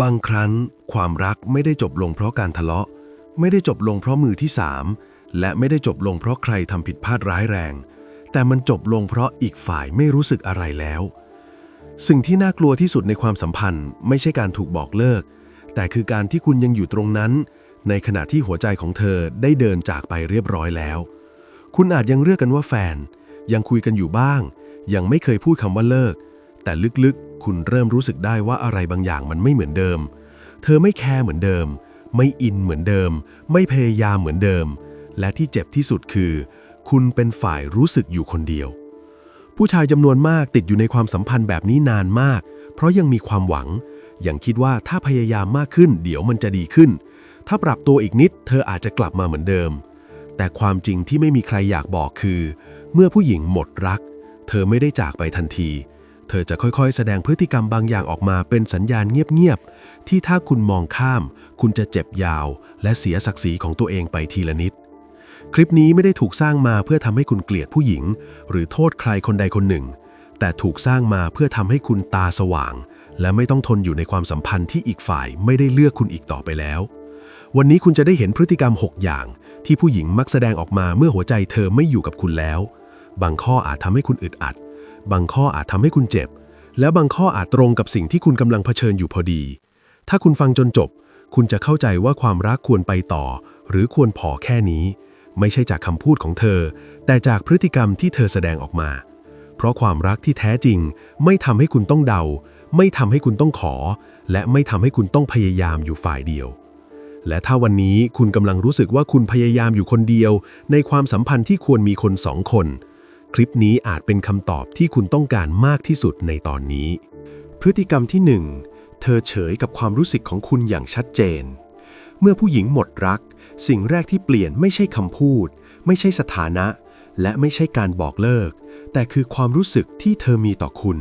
บางครั้งความรักไม่ได้จบลงเพราะการทะเลาะ ไม่ได้จบลงเพราะมือที่สามและไม่ได้จบลงเพราะใครทำผิดพลาดร้ายแรง แต่มันจบลงเพราะอีกฝ่ายไม่รู้สึกอะไรแล้ว สิ่งที่น่ากลัวที่สุดในความสัมพันธ์ ไม่ใช่การถูกบอกเลิก แต่คือการที่คุณยังอยู่ตรงนั้น ในขณะที่หัวใจของเธอได้เดินจากไปเรียบร้อยแล้ว คุณอาจยังเรียกกันว่าแฟน ยังคุยกันอยู่บ้าง ยังไม่เคยพูดคำว่าเลิก แต่ลึกๆ คุณเริ่มรู้สึกได้ว่าอะไรบางอย่างมันไม่เหมือนเดิม เธอไม่แคร์เหมือนเดิม ไม่อินเหมือนเดิม ไม่พยายามเหมือนเดิม และที่เจ็บที่สุดคือ คุณเป็นฝ่ายรู้สึกอยู่คนเดียว ผู้ชายจำนวนมากติดอยู่ในความสัมพันธ์แบบนี้นานมาก เพราะยังมีความหวัง ยังคิดว่าถ้าพยายามมากขึ้น เดี๋ยวมันจะดีขึ้น ถ้าปรับตัวอีกนิด เธออาจจะกลับมาเหมือนเดิม แต่ความจริงที่ไม่มีใครอยากบอกคือ เมื่อผู้หญิงหมดรัก เธอไม่ได้จากไปทันที เธอจะค่อยๆ แสดงพฤติกรรมบางอย่างออกมาเป็นสัญญาณเงียบๆ ที่ถ้าคุณมองข้าม คุณจะเจ็บยาว และเสียศักดิ์ศรีของตัวเองไปทีละนิด คลิปนี้ไม่ได้ถูกสร้างมาเพื่อทำให้คุณเกลียดผู้หญิง หรือโทษใครคนใดคนหนึ่ง แต่ถูกสร้างมาเพื่อทำให้คุณตาสว่าง และไม่ต้องทนอยู่ในความสัมพันธ์ที่อีกฝ่ายไม่ได้เลือกคุณอีกต่อไปแล้ว วันนี้คุณจะได้เห็นพฤติกรรม 6 อย่าง ที่ผู้หญิงมักแสดงออกมาเมื่อหัวใจเธอไม่อยู่กับคุณแล้ว บางข้ออาจทำให้คุณอึดอัด บางข้ออาจทำให้คุณเจ็บ และบางข้ออาจตรงกับสิ่งที่คุณกำลังเผชิญอยู่พอดี ถ้าคุณฟังจนจบ คุณจะเข้าใจว่าความรักควรไปต่อ หรือควรพอแค่นี้ ไม่ใช่จากคำพูดของเธอ แต่จากพฤติกรรมที่เธอแสดงออกมา เพราะความรักที่แท้จริง ไม่ทำให้คุณต้องเดา ไม่ทำให้คุณต้องขอ และไม่ทำให้คุณต้องพยายามอยู่ฝ่ายเดียวและถ้าวันนี้คุณกำลังรู้สึกว่าคุณพยายามอยู่คนเดียว ในความสัมพันธ์ที่ควรมีคนสองคน คลิปนี้อาจเป็นคำตอบที่คุณต้องการมากที่สุดในตอนนี้ พฤติกรรมที่ 1 เธอเฉยกับความรู้สึกของคุณอย่างชัดเจน เมื่อผู้หญิงหมดรัก สิ่งแรกที่เปลี่ยนไม่ใช่คำพูด ไม่ใช่สถานะ และไม่ใช่การบอกเลิก แต่คือความรู้สึกที่เธอมีต่อคุณ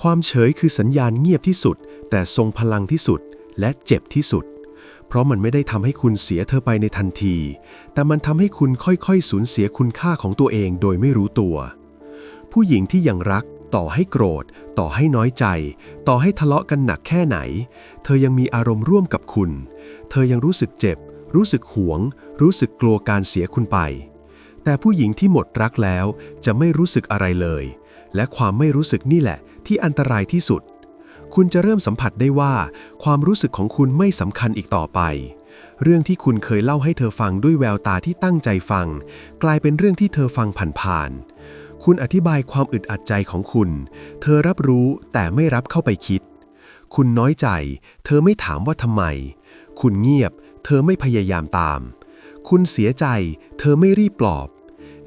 ความเฉยคือสัญญาณเงียบที่สุด แต่ทรงพลังที่สุดและเจ็บที่สุด เพราะมันไม่ได้ทำให้คุณเสียเธอไปในทันที แต่มันทำให้คุณค่อยๆ สูญเสียคุณค่าของตัวเองโดยไม่รู้ตัว ผู้หญิงที่ยังรัก ต่อให้โกรธ ต่อให้น้อยใจ ต่อให้ทะเลาะกันหนักแค่ไหน เธอยังมีอารมณ์ร่วมกับคุณ เธอยังรู้สึกเจ็บ รู้สึกหวง รู้สึกกลัวการเสียคุณไป แต่ผู้หญิงที่หมดรักแล้วจะไม่รู้สึกอะไรเลย และความไม่รู้สึกนี่แหละ ที่อันตรายที่สุด คุณจะเริ่มสัมผัสได้ว่า ความรู้สึกของคุณไม่สำคัญอีกต่อไป เรื่องที่คุณเคยเล่าให้เธอฟังด้วยแววตาที่ตั้งใจฟัง กลายเป็นเรื่องที่เธอฟังผ่านๆคุณอธิบายความอึดอัดใจของคุณ เธอรับรู้แต่ไม่รับเข้าไปคิด คุณน้อยใจ เธอไม่ถามว่าทำไม คุณเงียบ เธอไม่พยายามตาม คุณเสียใจ เธอไม่รีบปลอบ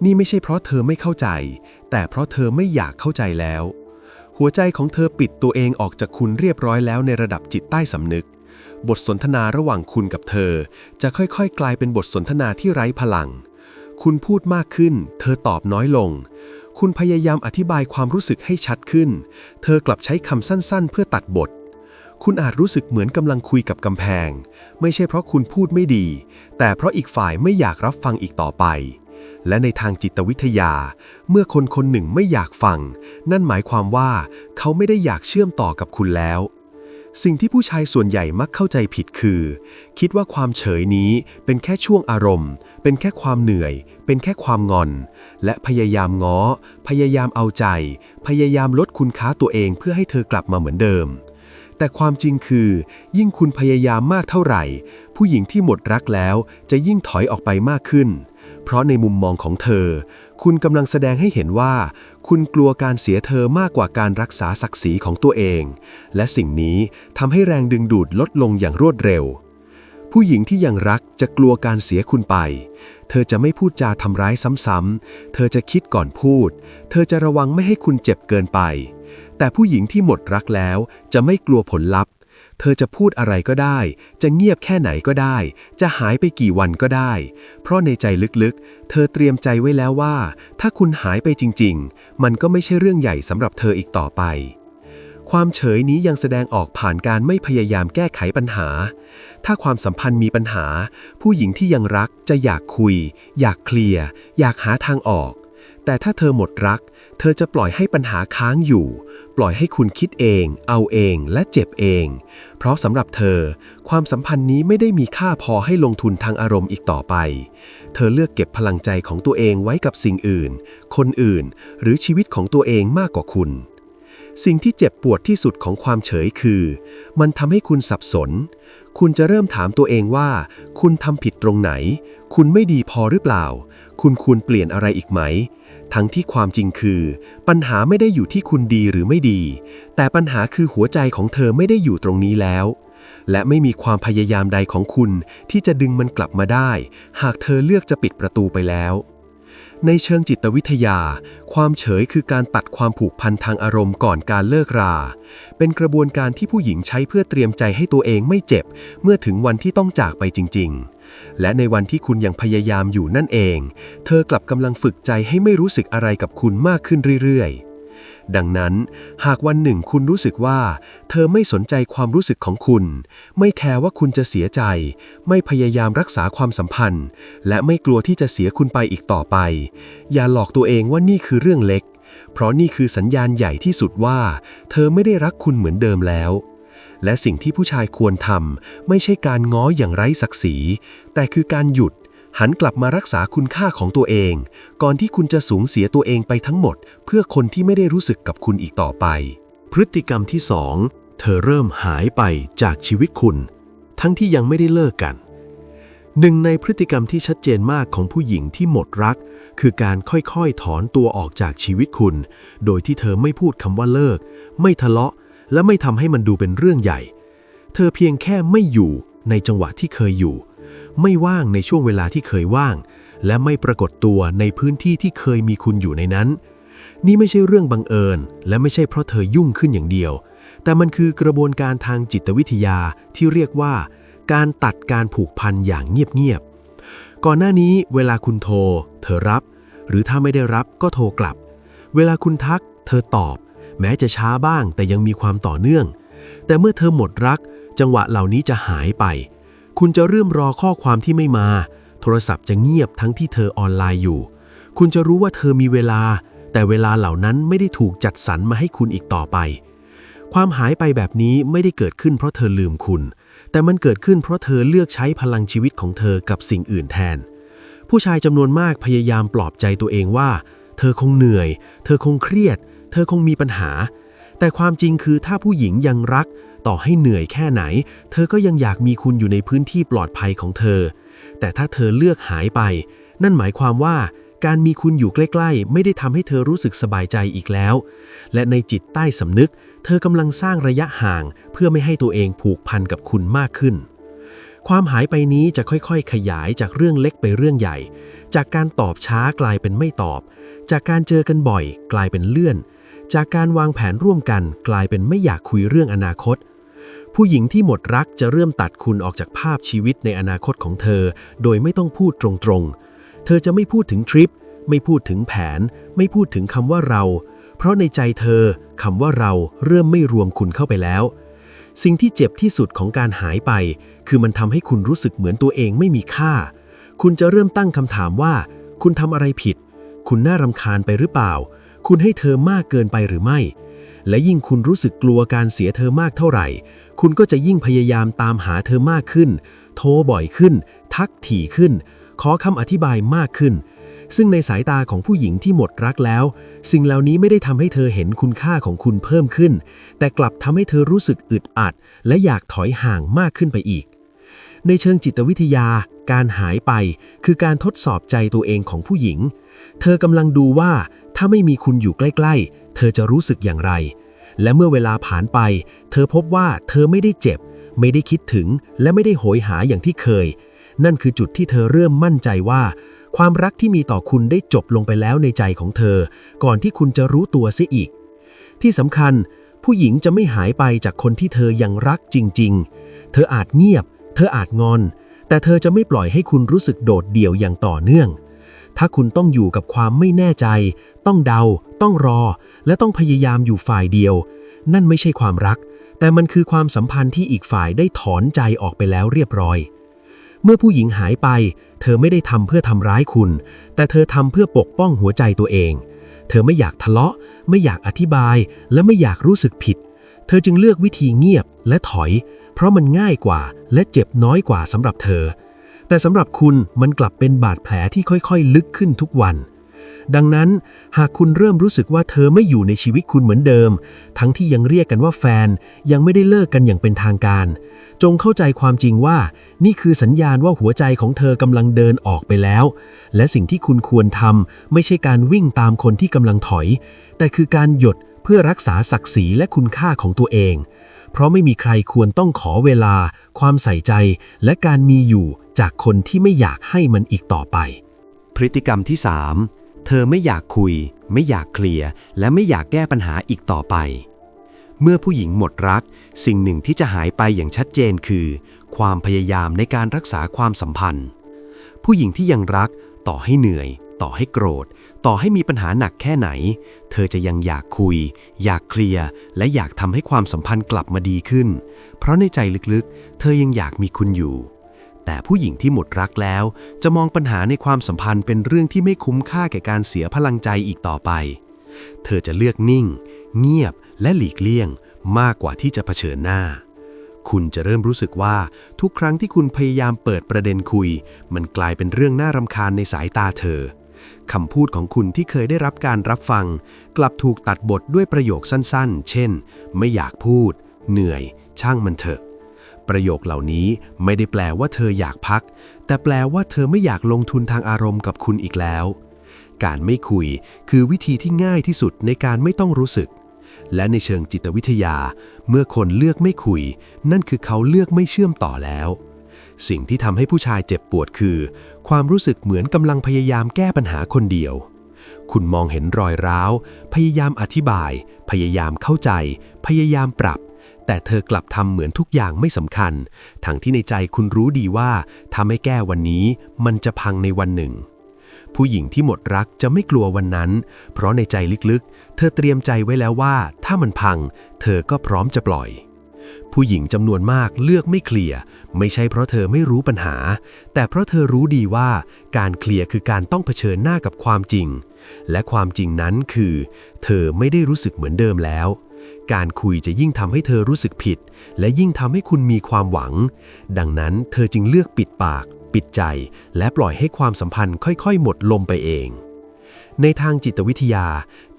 นี่ไม่ใช่เพราะเธอไม่เข้าใจ แต่เพราะเธอไม่อยากเข้าใจแล้ว หัวใจของเธอปิดตัวเองออกจากคุณเรียบร้อยแล้วในระดับจิตใต้สำนึก บทสนทนาระหว่างคุณกับเธอ จะค่อยๆ กลายเป็นบทสนทนาที่ไร้พลัง คุณพูดมากขึ้น เธอตอบน้อยลง คุณพยายามอธิบายความรู้สึกให้ชัดขึ้น เธอกลับใช้คำสั้นๆ เพื่อตัดบท คุณอาจรู้สึกเหมือนกำลังคุยกับกำแพง ไม่ใช่เพราะคุณพูดไม่ดี แต่เพราะอีกฝ่ายไม่อยากรับฟังอีกต่อไป และในทางจิตวิทยา เมื่อคนคนหนึ่งไม่อยากฟัง นั่นหมายความว่าเขาไม่ได้อยากเชื่อมต่อกับคุณแล้ว สิ่งที่ผู้ชายส่วนใหญ่มักเข้าใจผิดคือ คิดว่าความเฉยนี้เป็นแค่ช่วงอารมณ์ เป็นแค่ความเหนื่อย เป็นแค่ความงอน และพยายามง้อ พยายามเอาใจ พยายามลดคุณค่าตัวเองเพื่อให้เธอกลับมาเหมือนเดิมแต่ความจริงคือ ยิ่งคุณพยายามมากเท่าไหร่ ผู้หญิงที่หมดรักแล้วจะยิ่งถอยออกไปมากขึ้น เพราะในมุมมองของเธอ คุณกำลังแสดงให้เห็นว่า คุณกลัวการเสียเธอมากกว่าการรักษาศักดิ์ศรีของตัวเอง และสิ่งนี้ทำให้แรงดึงดูดลดลงอย่างรวดเร็ว ผู้หญิงที่ยังรักจะกลัวการเสียคุณไป เธอจะไม่พูดจาทำร้ายซ้ำๆ เธอจะคิดก่อนพูด เธอจะระวังไม่ให้คุณเจ็บเกินไป แต่ผู้หญิงที่หมดรักแล้วจะไม่กลัวผลลัพธ์ เธอจะพูดอะไรก็ได้ จะเงียบแค่ไหนก็ได้ จะหายไปกี่วันก็ได้ เพราะในใจลึกๆ เธอเตรียมใจไว้แล้วว่า ถ้าคุณหายไปจริง ๆ มันก็ไม่ใช่เรื่องใหญ่สำหรับเธออีกต่อไป ความเฉยนี้ยังแสดงออกผ่านการไม่พยายามแก้ไขปัญหา ถ้าความสัมพันธ์มีปัญหา ผู้หญิงที่ยังรักจะอยากคุย อยากเคลียร์ อยากหาทางออก แต่ถ้าเธอหมดรัก เธอจะปล่อยให้ปัญหาค้างอยู่ ปล่อยให้คุณคิดเอง เอาเองและเจ็บเอง เพราะสำหรับเธอ ความสัมพันธ์นี้ไม่ได้มีค่าพอให้ลงทุนทางอารมณ์อีกต่อไป เธอเลือกเก็บพลังใจของตัวเองไว้กับสิ่งอื่น คนอื่น หรือชีวิตของตัวเองมากกว่าคุณ สิ่งที่เจ็บปวดที่สุดของความเฉยคือ มันทำให้คุณสับสน คุณจะเริ่มถามตัวเองว่า คุณทำผิดตรงไหน คุณไม่ดีพอหรือเปล่า คุณควรเปลี่ยนอะไรอีกไหม ทั้งที่ความจริงคือ ปัญหาไม่ได้อยู่ที่คุณดีหรือไม่ดี แต่ปัญหาคือหัวใจของเธอไม่ได้อยู่ตรงนี้แล้ว และไม่มีความพยายามใดของคุณที่จะดึงมันกลับมาได้ หากเธอเลือกจะปิดประตูไปแล้ว ในเชิงจิตวิทยา ความเฉยคือการตัดความผูกพันทางอารมณ์ก่อนการเลิกรา เป็นกระบวนการที่ผู้หญิงใช้เพื่อเตรียมใจให้ตัวเองไม่เจ็บ เมื่อถึงวันที่ต้องจากไปจริง ๆ และในวันที่คุณยังพยายามอยู่นั่นเอง เธอกลับกำลังฝึกใจให้ไม่รู้สึกอะไรกับคุณมากขึ้นเรื่อยๆ ดังนั้น หากวันหนึ่งคุณรู้สึกว่า เธอไม่สนใจความรู้สึกของคุณ ไม่แคร์ว่าคุณจะเสียใจ ไม่พยายามรักษาความสัมพันธ์ และไม่กลัวที่จะเสียคุณไปอีกต่อไป อย่าหลอกตัวเองว่านี่คือเรื่องเล็ก เพราะนี่คือสัญญาณใหญ่ที่สุดว่า เธอไม่ได้รักคุณเหมือนเดิมแล้วและสิ่งที่ผู้ชายควรทำไม่ใช่การง้ออย่างไร้ศักดิ์ศรี แต่คือการหยุด หันกลับมารักษาคุณค่าของตัวเอง ก่อนที่คุณจะสูญเสียตัวเองไปทั้งหมด เพื่อคนที่ไม่ได้รู้สึกกับคุณอีกต่อไป พฤติกรรมที่สองเธอเริ่มหายไปจากชีวิตคุณ ทั้งที่ยังไม่ได้เลิกกัน หนึ่งในพฤติกรรมที่ชัดเจนมากของผู้หญิงที่หมดรัก คือการค่อยๆถอนตัวออกจากชีวิตคุณ โดยที่เธอไม่พูดคำว่าเลิก ไม่ทะเลาะ และไม่ทำให้มันดูเป็นเรื่องใหญ่ เธอเพียงแค่ไม่อยู่ในจังหวะที่เคยอยู่ ไม่ว่างในช่วงเวลาที่เคยว่าง และไม่ปรากฏตัวในพื้นที่ที่เคยมีคุณอยู่ในนั้น นี่ไม่ใช่เรื่องบังเอิญ และไม่ใช่เพราะเธอยุ่งขึ้นอย่างเดียว แต่มันคือกระบวนการทางจิตวิทยาที่เรียกว่า การตัดการผูกพันอย่างเงียบๆก่อนหน้านี้เวลาคุณโทร เธอรับ หรือถ้าไม่ได้รับก็โทรกลับ เวลาคุณทัก เธอตอบ แม้จะช้าบ้างแต่ยังมีความต่อเนื่อง แต่เมื่อเธอหมดรัก จังหวะเหล่านี้จะหายไป คุณจะเริ่มรอข้อความที่ไม่มา โทรศัพท์จะเงียบทั้งที่เธอออนไลน์อยู่ คุณจะรู้ว่าเธอมีเวลา แต่เวลาเหล่านั้นไม่ได้ถูกจัดสรรมาให้คุณอีกต่อไป ความหายไปแบบนี้ไม่ได้เกิดขึ้นเพราะเธอลืมคุณ แต่มันเกิดขึ้นเพราะเธอเลือกใช้พลังชีวิตของเธอกับสิ่งอื่นแทน ผู้ชายจำนวนมากพยายามปลอบใจตัวเองว่า เธอคงเหนื่อย เธอคงเครียด เธอคงมีปัญหา แต่ความจริงคือถ้าผู้หญิงยังรัก ต่อให้เหนื่อยแค่ไหน เธอก็ยังอยากมีคุณอยู่ในพื้นที่ปลอดภัยของเธอ แต่ถ้าเธอเลือกหายไป นั่นหมายความว่าการมีคุณอยู่ใกล้ ๆ ไม่ได้ทำให้เธอรู้สึกสบายใจอีกแล้ว และในจิตใต้สำนึก เธอกำลังสร้างระยะห่าง เพื่อไม่ให้ตัวเองผูกพันกับคุณมากขึ้น ความหายไปนี้จะค่อยๆ ขยายจากเรื่องเล็กไปเรื่องใหญ่ จากการตอบช้ากลายเป็นไม่ตอบ จากการเจอกันบ่อย กลายเป็นเลื่อน จากการวางแผนร่วมกันกลายเป็นไม่อยากคุยเรื่องอนาคต ผู้หญิงที่หมดรักจะเริ่มตัดคุณออกจากภาพชีวิตในอนาคตของเธอ โดยไม่ต้องพูดตรงๆ เธอจะไม่พูดถึงทริป ไม่พูดถึงแผน ไม่พูดถึงคำว่าเรา เพราะในใจเธอคำว่าเราเริ่มไม่รวมคุณเข้าไปแล้ว สิ่งที่เจ็บที่สุดของการหายไป คือมันทำให้คุณรู้สึกเหมือนตัวเองไม่มีค่า คุณจะเริ่มตั้งคำถามว่า คุณทำอะไรผิด คุณน่ารำคาญไปหรือเปล่า คุณให้เธอมากเกินไปหรือไม่ และยิ่งคุณรู้สึกกลัวการเสียเธอมากเท่าไหร่ คุณก็จะยิ่งพยายามตามหาเธอมากขึ้น โทรบ่อยขึ้น ทักถี่ขึ้น ขอคำอธิบายมากขึ้น ซึ่งในสายตาของผู้หญิงที่หมดรักแล้ว สิ่งเหล่านี้ไม่ได้ทำให้เธอเห็นคุณค่าของคุณเพิ่มขึ้น แต่กลับทำให้เธอรู้สึกอึดอัด และอยากถอยห่างมากขึ้นไปอีก ในเชิงจิตวิทยา การหายไป คือการทดสอบใจตัวเองของผู้หญิง เธอกำลังดูว่าถ้าไม่มีคุณอยู่ใกล้ ๆ เธอจะรู้สึกอย่างไร และเมื่อเวลาผ่านไป เธอพบว่าเธอไม่ได้เจ็บ ไม่ได้คิดถึง และไม่ได้โหยหาอย่างที่เคย นั่นคือจุดที่เธอเริ่มมั่นใจว่า ความรักที่มีต่อคุณได้จบลงไปแล้วในใจของเธอ ก่อนที่คุณจะรู้ตัวเสียอีก ที่สำคัญ ผู้หญิงจะไม่หายไปจากคนที่เธอยังรักจริง ๆ เธออาจเงียบ เธออาจงอน แต่เธอจะไม่ปล่อยให้คุณรู้สึกโดดเดี่ยวอย่างต่อเนื่อง ถ้าคุณต้องอยู่กับความไม่แน่ใจ ต้องเดา ต้องรอ และต้องพยายามอยู่ฝ่ายเดียว นั่นไม่ใช่ความรัก แต่มันคือความสัมพันธ์ที่อีกฝ่ายได้ถอนใจออกไปแล้วเรียบร้อย เมื่อผู้หญิงหายไป เธอไม่ได้ทำเพื่อทำร้ายคุณ แต่เธอทำเพื่อปกป้องหัวใจตัวเอง เธอไม่อยากทะเลาะ ไม่อยากอธิบาย และไม่อยากรู้สึกผิด เธอจึงเลือกวิธีเงียบและถอย เพราะมันง่ายกว่าและเจ็บน้อยกว่าสำหรับเธอ แต่สำหรับคุณมันกลับเป็นบาดแผลที่ค่อยๆ ลึกขึ้นทุกวัน ดังนั้นหากคุณเริ่มรู้สึกว่าเธอไม่อยู่ในชีวิตคุณเหมือนเดิม ทั้งที่ยังเรียกกันว่าแฟนยังไม่ได้เลิกกันอย่างเป็นทางการ จงเข้าใจความจริงว่า นี่คือสัญญาณว่าหัวใจของเธอกำลังเดินออกไปแล้ว และสิ่งที่คุณควรทำไม่ใช่การวิ่งตามคนที่กำลังถอย แต่คือการหยดเพื่อรักษาศักดิ์ศรีและคุณค่าของตัวเอง เพราะไม่มีใครควรต้องขอเวลา ความใส่ใจ และการมีอยู่จากคนที่ไม่อยากให้มันอีกต่อไป พฤติกรรมที่ 3 เธอไม่อยากคุย ไม่อยากเคลียร์ และไม่อยากแก้ปัญหาอีกต่อไป เมื่อผู้หญิงหมดรัก สิ่งหนึ่งที่จะหายไปอย่างชัดเจนคือ ความพยายามในการรักษาความสัมพันธ์ ผู้หญิงที่ยังรัก ต่อให้เหนื่อย ต่อให้โกรธ ต่อให้มีปัญหาหนักแค่ไหน เธอจะยังอยากคุย อยากเคลียร์ และอยากทำให้ความสัมพันธ์กลับมาดีขึ้น เพราะในใจลึกๆ เธอยังอยากมีคุณอยู่ แต่ผู้หญิงที่หมดรักแล้ว จะมองปัญหาในความสัมพันธ์เป็นเรื่องที่ไม่คุ้มค่าแก่การเสียพลังใจอีกต่อไป เธอจะเลือกนิ่ง เงียบและหลีกเลี่ยง มากกว่าที่จะเผชิญหน้า คุณจะเริ่มรู้สึกว่าทุกครั้งที่คุณพยายามเปิดประเด็นคุย มันกลายเป็นเรื่องน่ารำคาญในสายตาเธอ คำพูดของคุณที่เคยได้รับการรับฟัง กลับถูกตัดบทด้วยประโยคสั้นๆ เช่น ไม่อยากพูด เหนื่อย ช่างมันเถอะ ประโยคเหล่านี้ไม่ได้แปลว่าเธออยากพัก แต่แปลว่าเธอไม่อยากลงทุนทางอารมณ์กับคุณอีกแล้ว การไม่คุยคือวิธีที่ง่ายที่สุดในการไม่ต้องรู้สึก และในเชิงจิตวิทยา เมื่อคนเลือกไม่คุย นั่นคือเขาเลือกไม่เชื่อมต่อแล้ว สิ่งที่ทำให้ผู้ชายเจ็บปวดคือ ความรู้สึกเหมือนกำลังพยายามแก้ปัญหาคนเดียว คุณมองเห็นรอยร้าว พยายามอธิบาย พยายามเข้าใจ พยายามปรับ แต่เธอกลับทำเหมือนทุกอย่างไม่สำคัญ ทั้งที่ในใจคุณรู้ดีว่าถ้าไม่แก้วันนี้มันจะพังในวันหนึ่ง ผู้หญิงที่หมดรักจะไม่กลัววันนั้น เพราะในใจลึกๆ เธอเตรียมใจไว้แล้วว่า ถ้ามันพัง เธอก็พร้อมจะปล่อย ผู้หญิงจำนวนมากเลือกไม่เคลียร์ไม่ใช่เพราะเธอไม่รู้ปัญหา แต่เพราะเธอรู้ดีว่าการเคลียร์คือการต้องเผชิญหน้ากับความจริง และความจริงนั้นคือ เธอไม่ได้รู้สึกเหมือนเดิมแล้ว การคุยจะยิ่งทำให้เธอรู้สึกผิด และยิ่งทำให้คุณมีความหวัง ดังนั้นเธอจึงเลือกปิดปาก ปิดใจ และปล่อยให้ความสัมพันธ์ค่อย ๆ หมดลมไปเอง ในทางจิตวิทยา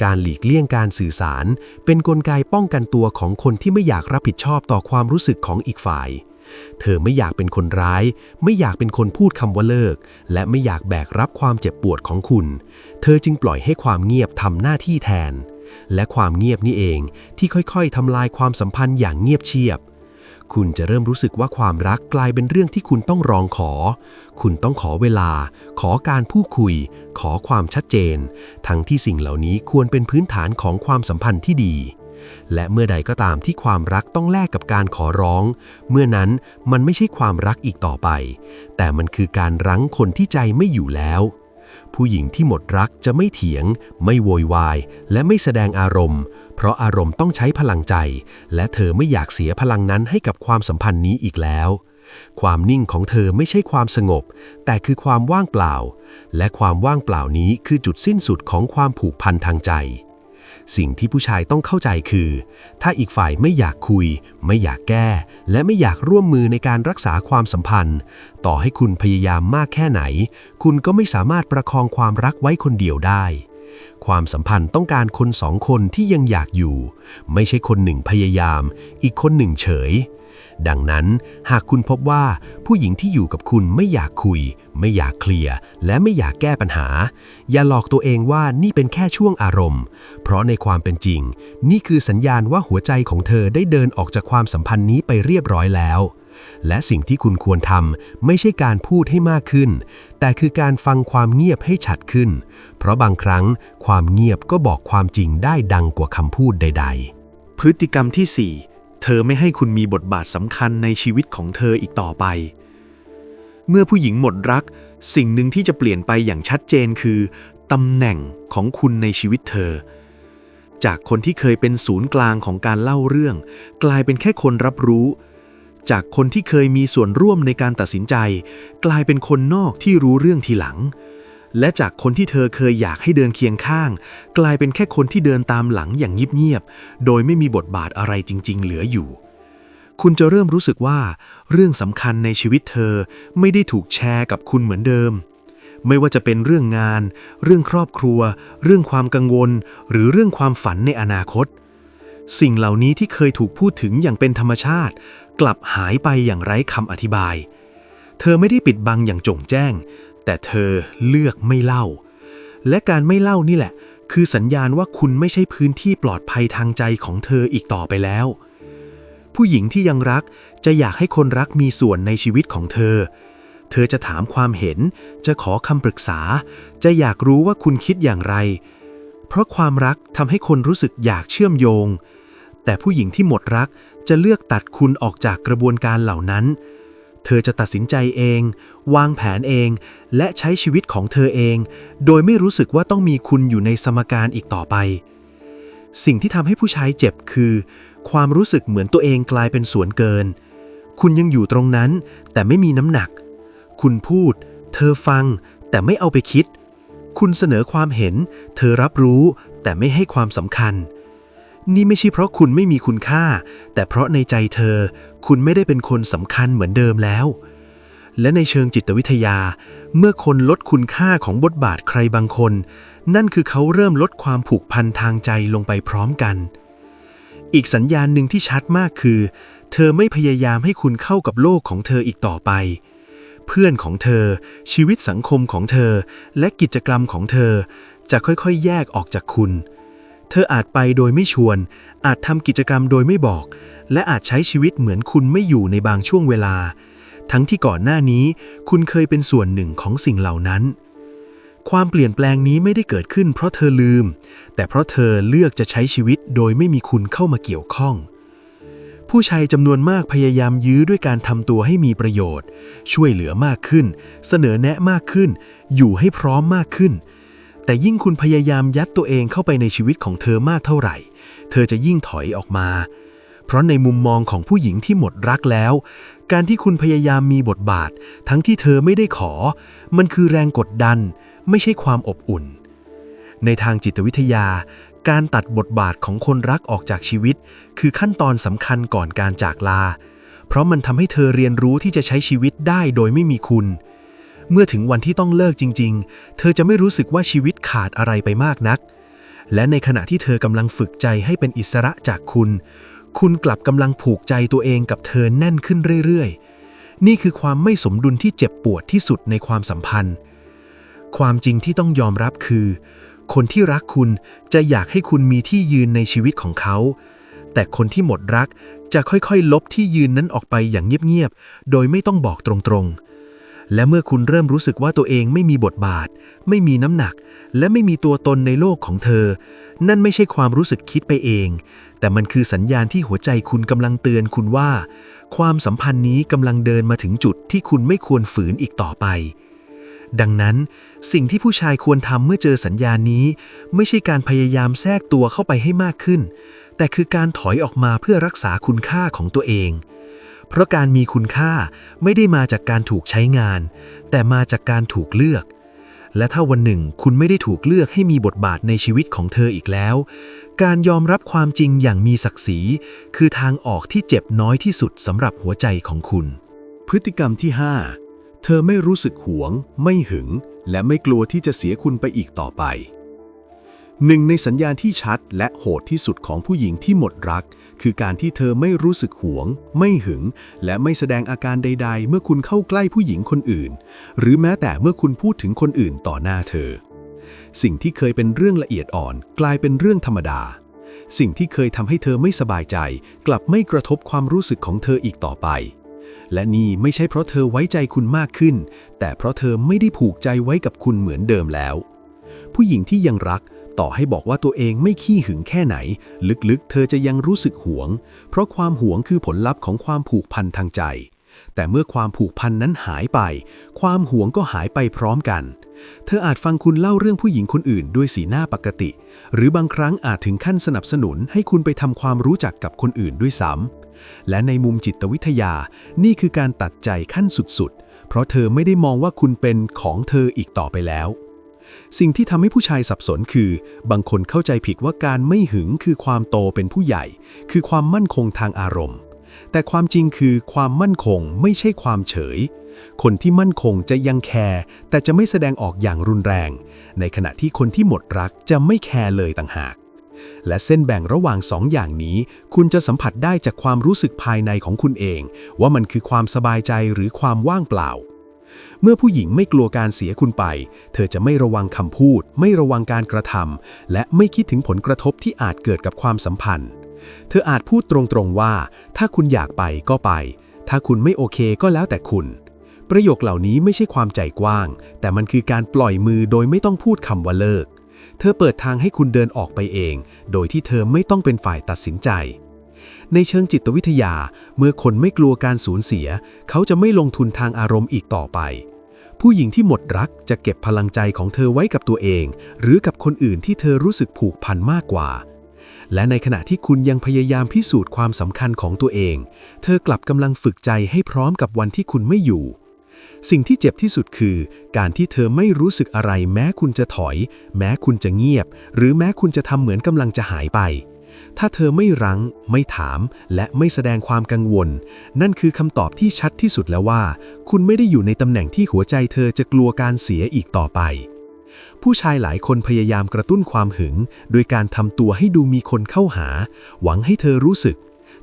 การหลีกเลี่ยงการสื่อสาร เป็นนกลไกป้องกันตัวของคนที่ไม่อยากรับผิดชอบต่อความรู้สึกของอีกฝ่าย เธอไม่อยากเป็นคนร้าย ไม่อยากเป็นคนพูดคำว่าเลิก และไม่อยากแบกรับความเจ็บปวดของคุณ เธอจึงปล่อยให้ความเงียบทำหน้าที่แทน และความเงียบนี่เองที่ค่อยๆทำลายความสัมพันธ์อย่างเงียบเชียบ คุณจะเริ่มรู้สึกว่าความรักกลายเป็นเรื่องที่คุณต้องร้องขอ คุณต้องขอเวลา ขอการพูดคุย ขอความชัดเจน ทั้งที่สิ่งเหล่านี้ควรเป็นพื้นฐานของความสัมพันธ์ที่ดี และเมื่อใดก็ตามที่ความรักต้องแลกกับการขอร้อง เมื่อนั้นมันไม่ใช่ความรักอีกต่อไป แต่มันคือการรั้งคนที่ใจไม่อยู่แล้วผู้หญิงที่หมดรักจะไม่เถียง ไม่โวยวาย และไม่แสดงอารมณ์ เพราะอารมณ์ต้องใช้พลังใจ และเธอไม่อยากเสียพลังนั้นให้กับความสัมพันธ์นี้อีกแล้ว ความนิ่งของเธอไม่ใช่ความสงบ แต่คือความว่างเปล่า และความว่างเปล่านี้คือจุดสิ้นสุดของความผูกพันทางใจ สิ่งที่ผู้ชายต้องเข้าใจคือ ถ้าอีกฝ่ายไม่อยากคุย ไม่อยากแก้ และไม่อยากร่วมมือในการรักษาความสัมพันธ์ ต่อให้คุณพยายามมากแค่ไหน คุณก็ไม่สามารถประคองความรักไว้คนเดียวได้ ความสัมพันธ์ต้องการคนสองคนที่ยังอยากอยู่ ไม่ใช่คนหนึ่งพยายาม อีกคนหนึ่งเฉย ดังนั้นหากคุณพบว่าผู้หญิงที่อยู่กับคุณไม่อยากคุย ไม่อยากเคลียร์และไม่อยากแก้ปัญหา อย่าหลอกตัวเองว่านี่เป็นแค่ช่วงอารมณ์ เพราะในความเป็นจริง นี่คือสัญญาณว่าหัวใจของเธอได้เดินออกจากความสัมพันธ์นี้ไปเรียบร้อยแล้ว และสิ่งที่คุณควรทำไม่ใช่การพูดให้มากขึ้น แต่คือการฟังความเงียบให้ชัดขึ้น เพราะบางครั้งความเงียบก็บอกความจริงได้ดังกว่าคำพูดใด ๆ พฤติกรรมที่ 4 เธอไม่ให้คุณมีบทบาทสำคัญในชีวิตของเธออีกต่อไป เมื่อผู้หญิงหมดรัก สิ่งหนึ่งที่จะเปลี่ยนไปอย่างชัดเจนคือตำแหน่งของคุณในชีวิตเธอจากคนที่เคยเป็นศูนย์กลางของการเล่าเรื่อง กลายเป็นแค่คนรับรู้ จากคนที่เคยมีส่วนร่วมในการตัดสินใจ กลายเป็นคนนอกที่รู้เรื่องทีหลัง และจากคนที่เธอเคยอยากให้เดินเคียงข้าง กลายเป็นแค่คนที่เดินตามหลังอย่างเงียบๆโดยไม่มีบทบาทอะไรจริง ๆ เหลืออยู่ คุณจะเริ่มรู้สึกว่า เรื่องสำคัญในชีวิตเธอไม่ได้ถูกแชร์กับคุณเหมือนเดิมไม่ว่าจะเป็นเรื่องงาน เรื่องครอบครัว เรื่องความกังวล หรือเรื่องความฝันในอนาคต สิ่งเหล่านี้ที่เคยถูกพูดถึงอย่างเป็นธรรมชาติ กลับหายไปอย่างไร้คำอธิบาย เธอไม่ได้ปิดบังอย่างจงแจ้ง แต่เธอเลือกไม่เล่า และการไม่เล่านี่แหละ คือสัญญาณว่าคุณไม่ใช่พื้นที่ปลอดภัยทางใจของเธออีกต่อไปแล้ว ผู้หญิงที่ยังรักจะอยากให้คนรักมีส่วนในชีวิตของเธอ เธอจะถามความเห็น จะขอคำปรึกษา จะอยากรู้ว่าคุณคิดอย่างไร เพราะความรักทำให้คนรู้สึกอยากเชื่อมโยง แต่ผู้หญิงที่หมดรัก จะเลือกตัดคุณออกจากกระบวนการเหล่านั้น เธอจะตัดสินใจเอง วางแผนเอง และใช้ชีวิตของเธอเอง โดยไม่รู้สึกว่าต้องมีคุณอยู่ในสมการอีกต่อไป สิ่งที่ทำให้ผู้ชายเจ็บคือ ความรู้สึกเหมือนตัวเองกลายเป็นส่วนเกิน คุณยังอยู่ตรงนั้น แต่ไม่มีน้ำหนัก คุณพูด เธอฟัง แต่ไม่เอาไปคิด คุณเสนอความเห็น เธอรับรู้ แต่ไม่ให้ความสำคัญ นี่ไม่ใช่เพราะคุณไม่มีคุณค่า แต่เพราะในใจเธอ คุณไม่ได้เป็นคนสำคัญเหมือนเดิมแล้ว และในเชิงจิตวิทยา เมื่อคนลดคุณค่าของบทบาทใครบางคน นั่นคือเขาเริ่มลดความผูกพันทางใจลงไปพร้อมกัน อีกสัญญาณหนึ่งที่ชัดมากคือ เธอไม่พยายามให้คุณเข้ากับโลกของเธออีกต่อไปเพื่อนของเธอ ชีวิตสังคมของเธอ และกิจกรรมของเธอ จะค่อยๆ แยกออกจากคุณ เธออาจไปโดยไม่ชวน อาจทำกิจกรรมโดยไม่บอก และอาจใช้ชีวิตเหมือนคุณไม่อยู่ในบางช่วงเวลา ทั้งที่ก่อนหน้านี้คุณเคยเป็นส่วนหนึ่งของสิ่งเหล่านั้น ความเปลี่ยนแปลงนี้ไม่ได้เกิดขึ้นเพราะเธอลืม แต่เพราะเธอเลือกจะใช้ชีวิตโดยไม่มีคุณเข้ามาเกี่ยวข้องผู้ชายจำนวนมากพยายามยื้อด้วยการทำตัวให้มีประโยชน์ ช่วยเหลือมากขึ้น เสนอแนะมากขึ้น อยู่ให้พร้อมมากขึ้น แต่ยิ่งคุณพยายามยัดตัวเองเข้าไปในชีวิตของเธอมากเท่าไหร่ เธอจะยิ่งถอยออกมา เพราะในมุมมองของผู้หญิงที่หมดรักแล้ว การที่คุณพยายามมีบทบาท ทั้งที่เธอไม่ได้ขอ มันคือแรงกดดัน ไม่ใช่ความอบอุ่น ในทางจิตวิทยา การตัดบทบาทของคนรักออกจากชีวิต คือขั้นตอนสำคัญก่อนการจากลา เพราะมันทำให้เธอเรียนรู้ที่จะใช้ชีวิตได้โดยไม่มีคุณ เมื่อถึงวันที่ต้องเลิกจริง ๆ เธอจะไม่รู้สึกว่าชีวิตขาดอะไรไปมากนัก และในขณะที่เธอกำลังฝึกใจให้เป็นอิสระจากคุณ คุณกลับกำลังผูกใจตัวเองกับเธอแน่นขึ้นเรื่อยๆ นี่คือความไม่สมดุลที่เจ็บปวดที่สุดในความสัมพันธ์ ความจริงที่ต้องยอมรับคือ คนที่รักคุณจะอยากให้คุณมีที่ยืนในชีวิตของเขา แต่คนที่หมดรักจะค่อยๆ ลบที่ยืนนั้นออกไปอย่างเงียบๆ โดยไม่ต้องบอกตรงๆ และเมื่อคุณเริ่มรู้สึกว่าตัวเองไม่มีบทบาท ไม่มีน้ำหนัก และไม่มีตัวตนในโลกของเธอ นั่นไม่ใช่ความรู้สึกคิดไปเอง แต่มันคือสัญญาณที่หัวใจคุณกำลังเตือนคุณว่า ความสัมพันธ์นี้กำลังเดินมาถึงจุดที่คุณไม่ควรฝืนอีกต่อไป ดังนั้น สิ่งที่ผู้ชายควรทำเมื่อเจอสัญญาณนี้ ไม่ใช่การพยายามแทรกตัวเข้าไปให้มากขึ้น แต่คือการถอยออกมาเพื่อรักษาคุณค่าของตัวเอง เพราะการมีคุณค่าไม่ได้มาจากการถูกใช้งาน แต่มาจากการถูกเลือก และถ้าวันหนึ่งคุณไม่ได้ถูกเลือกให้มีบทบาทในชีวิตของเธออีกแล้ว การยอมรับความจริงอย่างมีศักดิ์ศรี คือทางออกที่เจ็บน้อยที่สุดสำหรับหัวใจของคุณ พฤติกรรมที่ 5 เธอไม่รู้สึกหวง ไม่หึง และไม่กลัวที่จะเสียคุณไปอีกต่อไปหนึ่งในสัญญาณที่ชัดและโหดที่สุดของผู้หญิงที่หมดรัก คือการที่เธอไม่รู้สึกหวง ไม่หึง และไม่แสดงอาการใด ๆ เมื่อคุณเข้าใกล้ผู้หญิงคนอื่น หรือแม้แต่เมื่อคุณพูดถึงคนอื่นต่อหน้าเธอ สิ่งที่เคยเป็นเรื่องละเอียดอ่อน กลายเป็นเรื่องธรรมดา สิ่งที่เคยทำให้เธอไม่สบายใจ กลับไม่กระทบความรู้สึกของเธออีกต่อไป และนี่ไม่ใช่เพราะเธอไว้ใจคุณมากขึ้น แต่เพราะเธอไม่ได้ผูกใจไว้กับคุณเหมือนเดิมแล้ว ผู้หญิงที่ยังรัก ต่อให้บอกว่าตัวเองไม่ขี้หึงแค่ไหน ลึกๆ เธอจะยังรู้สึกหวง เพราะความหวงคือผลลัพธ์ของความผูกพันทางใจ แต่เมื่อความผูกพันนั้นหายไป ความหวงก็หายไปพร้อมกัน เธออาจฟังคุณเล่าเรื่องผู้หญิงคนอื่นด้วยสีหน้าปกติ หรือบางครั้งอาจถึงขั้นสนับสนุนให้คุณไปทำความรู้จักกับคนอื่นด้วยซ้ำและในมุมจิตวิทยา นี่คือการตัดใจขั้นสุดๆ เพราะเธอไม่ได้มองว่าคุณเป็นของเธออีกต่อไปแล้ว สิ่งที่ทำให้ผู้ชายสับสนคือ บางคนเข้าใจผิดว่าการไม่หึงคือความโตเป็นผู้ใหญ่ คือความมั่นคงทางอารมณ์ แต่ความจริงคือความมั่นคงไม่ใช่ความเฉย คนที่มั่นคงจะยังแคร์แต่จะไม่แสดงออกอย่างรุนแรง ในขณะที่คนที่หมดรักจะไม่แคร์เลยต่างหาก และเส้นแบ่งระหว่างสองอย่างนี้ คุณจะสัมผัสได้จากความรู้สึกภายในของคุณเอง ว่ามันคือความสบายใจหรือความว่างเปล่า เมื่อผู้หญิงไม่กลัวการเสียคุณไป เธอจะไม่ระวังคำพูด ไม่ระวังการกระทำและไม่คิดถึงผลกระทบที่อาจเกิดกับความสัมพันธ์ เธออาจพูดตรงๆว่า ถ้าคุณอยากไปก็ไป ถ้าคุณไม่โอเคก็แล้วแต่คุณ ประโยคเหล่านี้ไม่ใช่ความใจกว้าง แต่มันคือการปล่อยมือโดยไม่ต้องพูดคำว่าเลิก เธอเปิดทางให้คุณเดินออกไปเอง โดยที่เธอไม่ต้องเป็นฝ่ายตัดสินใจ ในเชิงจิตวิทยา เมื่อคนไม่กลัวการสูญเสีย เขาจะไม่ลงทุนทางอารมณ์อีกต่อไป ผู้หญิงที่หมดรักจะเก็บพลังใจของเธอไว้กับตัวเอง หรือกับคนอื่นที่เธอรู้สึกผูกพันมากกว่า และในขณะที่คุณยังพยายามพิสูจน์ความสำคัญของตัวเอง เธอกลับกำลังฝึกใจให้พร้อมกับวันที่คุณไม่อยู่สิ่งที่เจ็บที่สุดคือ การที่เธอไม่รู้สึกอะไรแม้คุณจะถอย แม้คุณจะเงียบ หรือแม้คุณจะทำเหมือนกำลังจะหายไป ถ้าเธอไม่รั้ง ไม่ถาม และไม่แสดงความกังวล นั่นคือคำตอบที่ชัดที่สุดแล้วว่า คุณไม่ได้อยู่ในตำแหน่งที่หัวใจเธอจะกลัวการเสียอีกต่อไป ผู้ชายหลายคนพยายามกระตุ้นความหึง โดยการทำตัวให้ดูมีคนเข้าหา หวังให้เธอรู้สึก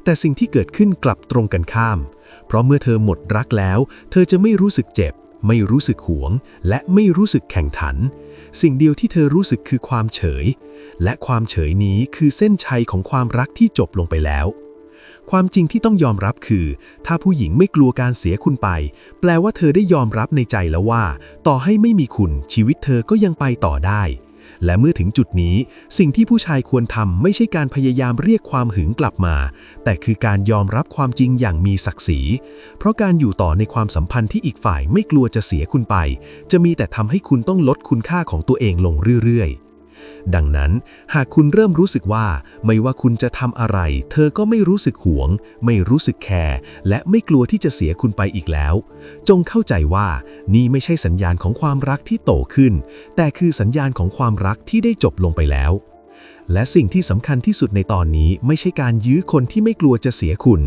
แต่สิ่งที่เกิดขึ้นกลับตรงกันข้าม เพราะเมื่อเธอหมดรักแล้ว เธอจะไม่รู้สึกเจ็บ ไม่รู้สึกหวง และไม่รู้สึกแข่งขัน สิ่งเดียวที่เธอรู้สึกคือความเฉย และความเฉยนี้คือเส้นชัยของความรักที่จบลงไปแล้ว ความจริงที่ต้องยอมรับคือ ถ้าผู้หญิงไม่กลัวการเสียคุณไป แปลว่าเธอได้ยอมรับในใจแล้วว่า ต่อให้ไม่มีคุณชีวิตเธอก็ยังไปต่อได้ และเมื่อถึงจุดนี้ สิ่งที่ผู้ชายควรทำไม่ใช่การพยายามเรียกความหึงกลับมา แต่คือการยอมรับความจริงอย่างมีศักดิ์ศรี เพราะการอยู่ต่อในความสัมพันธ์ที่อีกฝ่ายไม่กลัวจะเสียคุณไป จะมีแต่ทำให้คุณต้องลดคุณค่าของตัวเองลงเรื่อยๆ ดังนั้นหากคุณเริ่มรู้สึกว่า ไม่ว่าคุณจะทำอะไร เธอก็ไม่รู้สึกหวง ไม่รู้สึกแคร์และไม่กลัวที่จะเสียคุณไปอีกแล้ว จงเข้าใจว่านี่ไม่ใช่สัญญาณของความรักที่โตขึ้น แต่คือสัญญาณของความรักที่ได้จบลงไปแล้ว และสิ่งที่สำคัญที่สุดในตอนนี้ไม่ใช่การยื้อคนที่ไม่กลัวจะเสียคุณ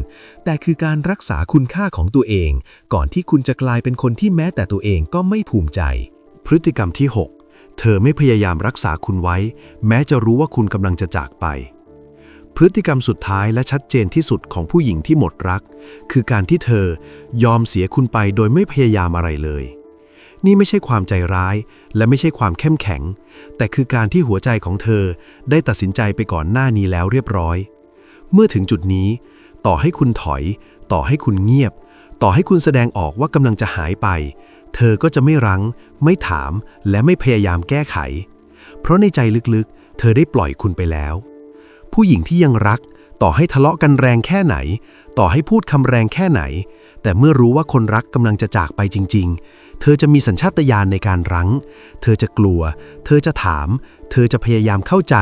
แต่คือการรักษาคุณค่าของตัวเอง ก่อนที่คุณจะกลายเป็นคนที่แม้แต่ตัวเองก็ไม่ภูมิใจ พฤติกรรมที่ 6 เธอไม่พยายามรักษาคุณไว้ แม้จะรู้ว่าคุณกำลังจะจากไป พฤติกรรมสุดท้ายและชัดเจนที่สุดของผู้หญิงที่หมดรัก คือการที่เธอยอมเสียคุณไปโดยไม่พยายามอะไรเลย นี่ไม่ใช่ความใจร้าย และไม่ใช่ความเข้มแข็ง แต่คือการที่หัวใจของเธอได้ตัดสินใจไปก่อนหน้านี้แล้วเรียบร้อย เมื่อถึงจุดนี้ ต่อให้คุณถอย ต่อให้คุณเงียบ ต่อให้คุณแสดงออกว่ากำลังจะหายไป เธอก็จะไม่รั้ง ไม่ถาม และไม่พยายามแก้ไข เพราะในใจลึกๆ เธอได้ปล่อยคุณไปแล้ว ผู้หญิงที่ยังรัก ต่อให้ทะเลาะกันแรงแค่ไหน ต่อให้พูดคำแรงแค่ไหน แต่เมื่อรู้ว่าคนรักกำลังจะจากไปจริง ๆ เธอจะมีสัญชาตญาณในการรั้ง เธอจะกลัว เธอจะถาม เธอจะพยายามเข้าใจ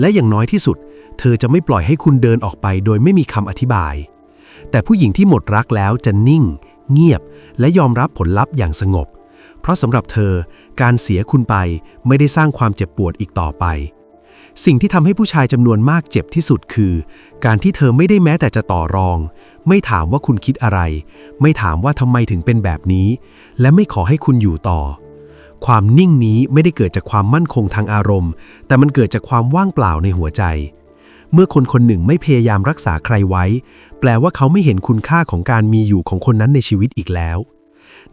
และอย่างน้อยที่สุด เธอจะไม่ปล่อยให้คุณเดินออกไปโดยไม่มีคำอธิบาย แต่ผู้หญิงที่หมดรักแล้วจะนิ่ง เงียบ และยอมรับผลลัพธ์อย่างสงบ เพราะสำหรับเธอ การเสียคุณไปไม่ได้สร้างความเจ็บปวดอีกต่อไป สิ่งที่ทำให้ผู้ชายจำนวนมากเจ็บที่สุดคือ การที่เธอไม่ได้แม้แต่จะต่อรอง ไม่ถามว่าคุณคิดอะไร ไม่ถามว่าทำไมถึงเป็นแบบนี้ และไม่ขอให้คุณอยู่ต่อ ความนิ่งนี้ไม่ได้เกิดจากความมั่นคงทางอารมณ์ แต่มันเกิดจากความว่างเปล่าในหัวใจ เมื่อคนคนหนึ่งไม่พยายามรักษาใครไว้ แปลว่าเขาไม่เห็นคุณค่าของการมีอยู่ของคนนั้นในชีวิตอีกแล้ว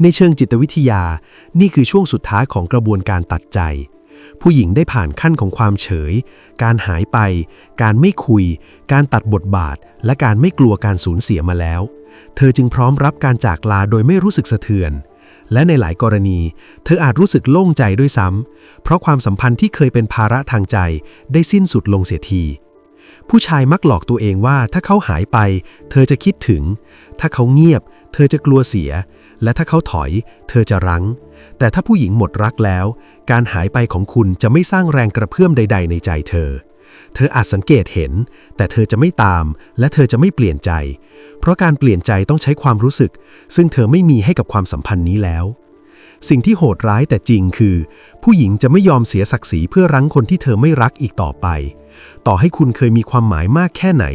ในเชิงจิตวิทยา นี่คือช่วงสุดท้ายของกระบวนการตัดใจ ผู้หญิงได้ผ่านขั้นของความเฉย การหายไป การไม่คุย การตัดบทบาท และการไม่กลัวการสูญเสียมาแล้ว เธอจึงพร้อมรับการจากลาโดยไม่รู้สึกสะเทือนและในหลายกรณี เธออาจรู้สึกโล่งใจด้วยซ้ำ เพราะความสัมพันธ์ที่เคยเป็นภาระทางใจได้สิ้นสุดลงเสียที ผู้ชายมักหลอกตัวเองว่าถ้าเขาหายไป เธอจะคิดถึง ถ้าเขาเงียบ เธอจะกลัวเสีย และถ้าเขาถอย เธอจะรั้ง แต่ถ้าผู้หญิงหมดรักแล้ว การหายไปของคุณจะไม่สร้างแรงกระเพื่อมใด ๆ ในใจเธอ เธออาจสังเกตเห็น แต่เธอจะไม่ตาม และเธอจะไม่เปลี่ยนใจ เพราะการเปลี่ยนใจต้องใช้ความรู้สึก ซึ่งเธอไม่มีให้กับความสัมพันธ์นี้แล้วสิ่งที่โหดร้ายแต่จริงคือ ผู้หญิงจะไม่ยอมเสียศักดิ์ศรีเพื่อรั้งคนที่เธอไม่รักอีกต่อไป ต่อให้คุณเคยมีความหมายมากแค่ไหน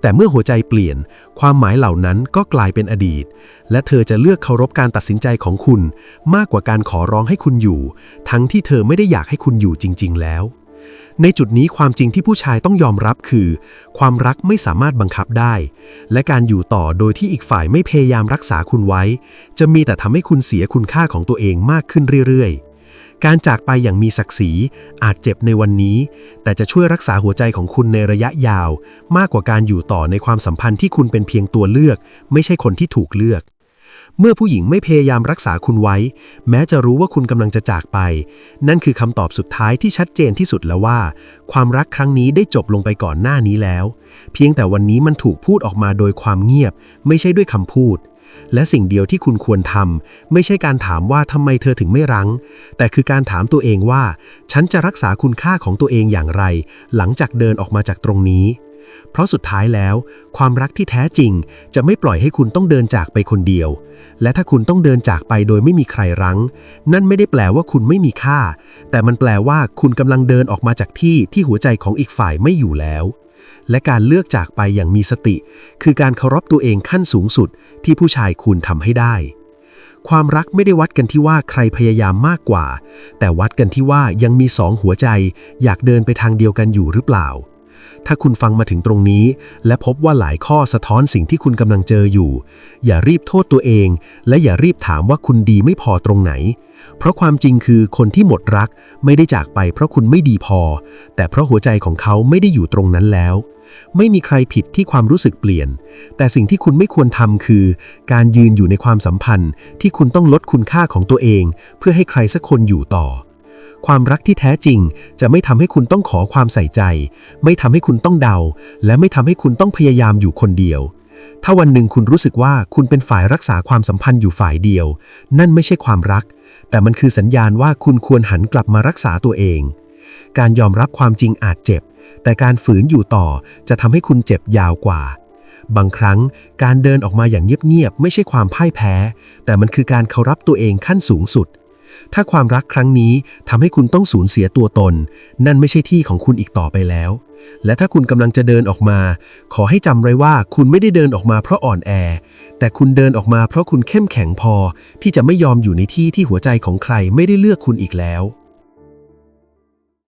แต่เมื่อหัวใจเปลี่ยน ความหมายเหล่านั้นก็กลายเป็นอดีต และเธอจะเลือกเคารพการตัดสินใจของคุณ มากกว่าการขอร้องให้คุณอยู่ ทั้งที่เธอไม่ได้อยากให้คุณอยู่จริง ๆ แล้ว ในจุดนี้ความจริงที่ผู้ชายต้องยอมรับคือ ความรักไม่สามารถบังคับได้ และการอยู่ต่อโดยที่อีกฝ่ายไม่พยายามรักษาคุณไว้ จะมีแต่ทำให้คุณเสียคุณค่าของตัวเองมากขึ้นเรื่อยๆ การจากไปอย่างมีศักดิ์ศรีอาจเจ็บในวันนี้ แต่จะช่วยรักษาหัวใจของคุณในระยะยาว มากกว่าการอยู่ต่อในความสัมพันธ์ที่คุณเป็นเพียงตัวเลือก ไม่ใช่คนที่ถูกเลือก เมื่อผู้หญิงไม่พยายามรักษาคุณไว้ แม้จะรู้ว่าคุณกำลังจะจากไป นั่นคือคำตอบสุดท้ายที่ชัดเจนที่สุดแล้วว่า ความรักครั้งนี้ได้จบลงไปก่อนหน้านี้แล้ว เพียงแต่วันนี้มันถูกพูดออกมาโดยความเงียบ ไม่ใช่ด้วยคำพูด และสิ่งเดียวที่คุณควรทำไม่ใช่การถามว่าทำไมเธอถึงไม่รั้ง แต่คือการถามตัวเองว่า ฉันจะรักษาคุณค่าของตัวเองอย่างไร หลังจากเดินออกมาจากตรงนี้ เพราะสุดท้ายแล้ว ความรักที่แท้จริง จะไม่ปล่อยให้คุณต้องเดินจากไปคนเดียว และถ้าคุณต้องเดินจากไปโดยไม่มีใครรั้ง นั่นไม่ได้แปลว่าคุณไม่มีค่า แต่มันแปลว่าคุณกำลังเดินออกมาจากที่ที่หัวใจของอีกฝ่ายไม่อยู่แล้ว และการเลือกจากไปอย่างมีสติ คือการเคารพตัวเองขั้นสูงสุดที่ผู้ชายคุณทำให้ได้ ความรักไม่ได้วัดกันที่ว่าใครพยายามมากกว่า แต่วัดกันที่ว่ายังมีสองหัวใจ อยากเดินไปทางเดียวกันอยู่หรือเปล่า ถ้าคุณฟังมาถึงตรงนี้ และพบว่าหลายข้อสะท้อนสิ่งที่คุณกำลังเจออยู่ อย่ารีบโทษตัวเอง และอย่ารีบถามว่าคุณดีไม่พอตรงไหน เพราะความจริงคือคนที่หมดรักไม่ได้จากไปเพราะคุณไม่ดีพอ แต่เพราะหัวใจของเขาไม่ได้อยู่ตรงนั้นแล้ว ไม่มีใครผิดที่ความรู้สึกเปลี่ยน แต่สิ่งที่คุณไม่ควรทำคือ การยืนอยู่ในความสัมพันธ์ที่คุณต้องลดคุณค่าของตัวเอง เพื่อให้ใครสักคนอยู่ต่อ ความรักที่แท้จริง จะไม่ทำให้คุณต้องขอความใส่ใจ ไม่ทำให้คุณต้องเดา และไม่ทำให้คุณต้องพยายามอยู่คนเดียว ถ้าวันหนึ่งคุณรู้สึกว่าคุณเป็นฝ่ายรักษาความสัมพันธ์อยู่ฝ่ายเดียว นั่นไม่ใช่ความรัก แต่มันคือสัญญาณว่าคุณควรหันกลับมารักษาตัวเอง การยอมรับความจริงอาจเจ็บ แต่การฝืนอยู่ต่อจะทำให้คุณเจ็บยาวกว่าบางครั้งการเดินออกมาอย่างเงียบๆไม่ใช่ความพ่ายแพ้ แต่มันคือการเคารพตัวเองขั้นสูงสุด ถ้าความรักครั้งนี้ทำให้คุณต้องสูญเสียตัวตน นั่นไม่ใช่ที่ของคุณอีกต่อไปแล้ว และถ้าคุณกำลังจะเดินออกมา ขอให้จำไว้ว่าคุณไม่ได้เดินออกมาเพราะอ่อนแอ แต่คุณเดินออกมาเพราะคุณเข้มแข็งพอ ที่จะไม่ยอมอยู่ในที่ที่หัวใจของใครไม่ได้เลือกคุณอีกแล้ว